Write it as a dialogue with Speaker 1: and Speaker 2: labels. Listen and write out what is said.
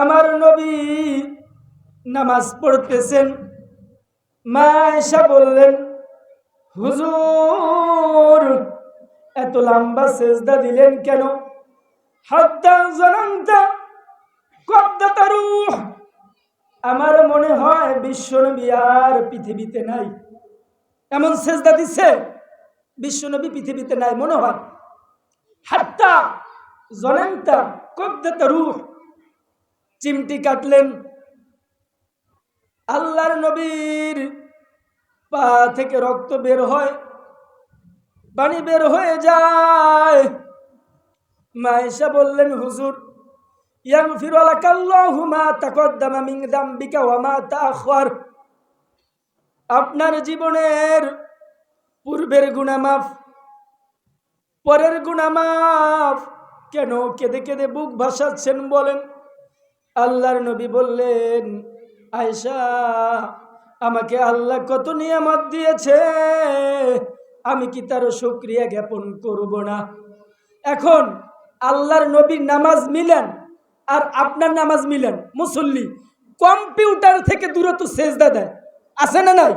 Speaker 1: আমার নবী নামাজ পড়তেছেন। মা এসা বললেন, হুজুর, এত লম্বা সেজদা দিলেন কেন? হাত্তা জনন্তা কদ্দাতা রূহ। আমার মনে হয় বিশ্বনবী আর পৃথিবীতে নাই। এমন সেজদা দিচ্ছে বিশ্বনবী পৃথিবীতে নাই, মনে হয়। হাত্তা জনন্তা কদ্দাতা চিমটি কাটলেন। আল্লাহর নবীর পা থেকে রক্ত বের হয়, পানি বের হয়ে যায়। মায়েশা বললেন, হুজুর, ইয়াগফির লাকাল্লাহু মা তাকদ্দামা মিন যামবিকা ওয়া মা আপনার জীবনের পূর্বের গুনাহ মাফ, পরের গুনাহ মাফ। কেন কেঁদে কেঁদে বুক ভাসাচ্ছেন বলেন? আল্লাহর নবী বললেন আয়সা আমাকে আল্লাহ কত নিয়ামত দিয়েছে। আমি কি তার শুক্রিয়া জ্ঞাপন করব না? এখন আল্লাহর নবীর নামাজ মিলেন আর আপনার নামাজ মিলেন। মুসল্লি কম্পিউটার থেকে দূরত্ব সেজদা দেয়। আছে না নাই?